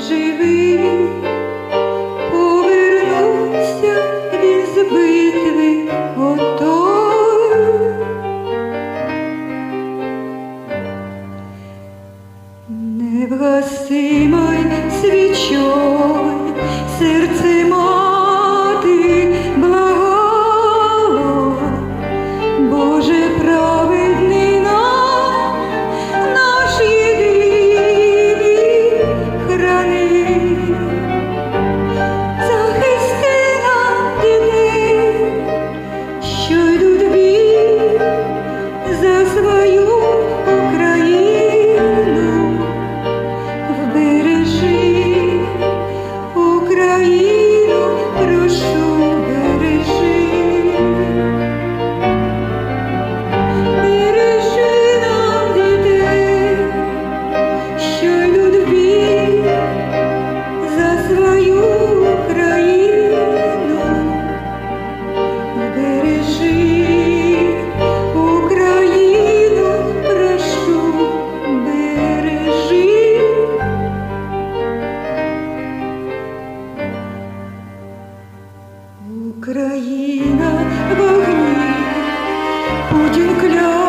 живий, повернувся він з битви готовий. Невгасимой Україна вогні, Путін кляв.